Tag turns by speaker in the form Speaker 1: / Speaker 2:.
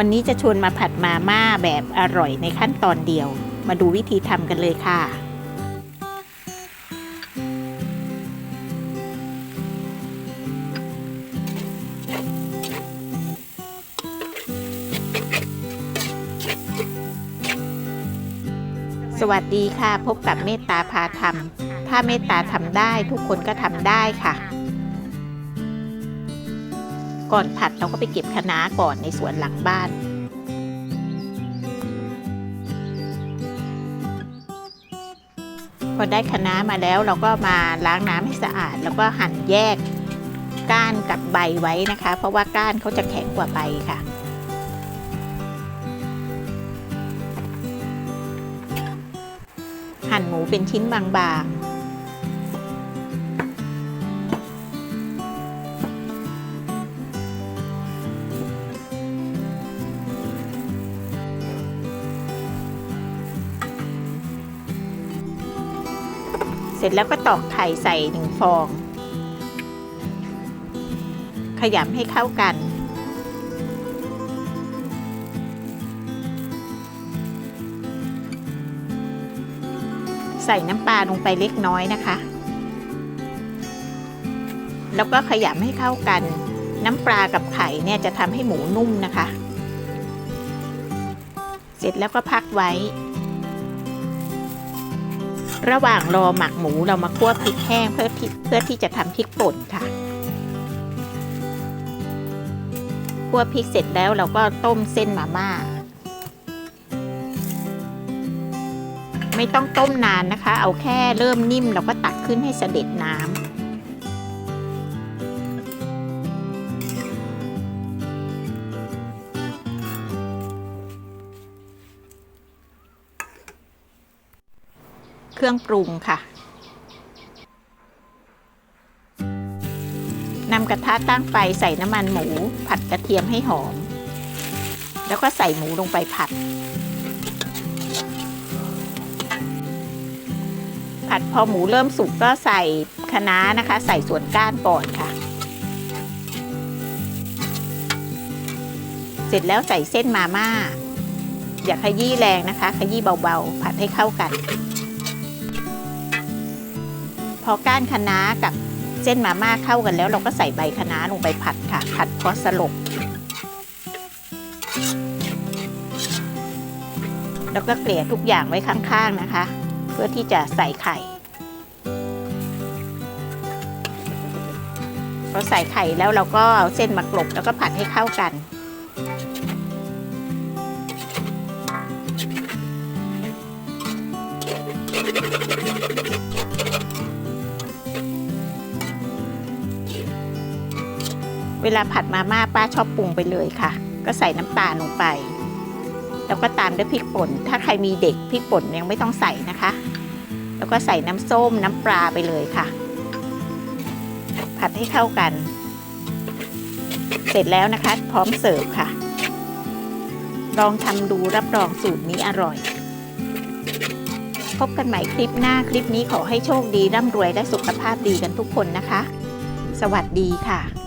Speaker 1: วันนี้จะชวนมาผัดมาม่าแบบอร่อยในขั้นตอนเดียว มาดูวิธีทำกันเลยค่ะ สวัสดีค่ะ พบกับเมตตาพาทำถ้าเมตตาทำได้ทุกคนก็ทำได้ค่ะ ก่อนผัดเราก็ไปเก็บคะน้าก่อนในสวนหลังบ้านพอได้คะน้ามาแล้วเราก็มาล้างน้ำให้สะอาด แล้วก็หั่นแยกก้านกับใบไว้นะคะ เพราะว่าก้านเขาจะแข็งกว่าใบค่ะ หั่นหมูเป็นชิ้นบางๆ เสร็จแล้วก็ตอกไข่ใส่หนึ่งฟอง ขยำให้เข้ากัน ใส่น้ำปลาลงไปเล็กน้อยนะคะ แล้วก็ขยำให้เข้ากัน น้ำปลากับไข่เนี่ยจะทำให้หมูนุ่มนะคะ เสร็จแล้วก็พักไว้ ระหว่างรอหมักหมูเรามาคั่วพริกแห้งเพื่อที่เพื่อที่จะทำพริกป่นค่ะคั่วพริกเสร็จแล้วเราก็ต้มเส้นมาม่า ไม่ต้องต้มนานนะคะ เอาแค่เริ่มนิ่มเราก็ตักขึ้นให้เสด็จน้ำ เครื่องปรุงค่ะนำกระทะตั้งไฟใส่น้ำมันหมู ผัดกระเทียมให้หอม แล้วก็ใส่หมูลงไปผัด ผัดพอหมูเริ่มสุกก็ใส่คะน้านะคะ ใส่ส่วนก้านก่อนค่ะ เสร็จแล้วใส่เส้นมาม่า อย่าขยี้แรงนะคะ ขยี้เบาๆ ผัดให้เข้ากัน พอก้านคะน้ากับเส้นมาม่าเข้ากันแล้ว เราก็ใส่ใบคะน้าลงไปผัดค่ะ ผัดพอสลบแล้วก็เกลี่ยทุกอย่างไว้ข้างๆนะคะ เพื่อที่จะใส่ไข่พอใส่ไข่แล้วเราก็เอาเส้นมากลบแล้วก็ผัดให้เข้ากัน เวลาผัดมาม่าป้าชอบปรุงไปเลยค่ะ ก็ใส่น้ำตาลลงไป แล้วก็ตามด้วยพริกป่น ถ้าใครมีเด็กพริกป่นยังไม่ต้องใส่นะคะ แล้วก็ใส่น้ำส้มน้ำปลาไปเลยค่ะ ผัดให้เข้ากัน เสร็จแล้วนะคะ พร้อมเสิร์ฟค่ะ ลองทำดูรับรองสูตรนี้อร่อย พบกันใหม่คลิปหน้าคลิปนี้ขอให้โชคดีร่ำรวยและสุขภาพดีกันทุกคนนะคะ สวัสดีค่ะ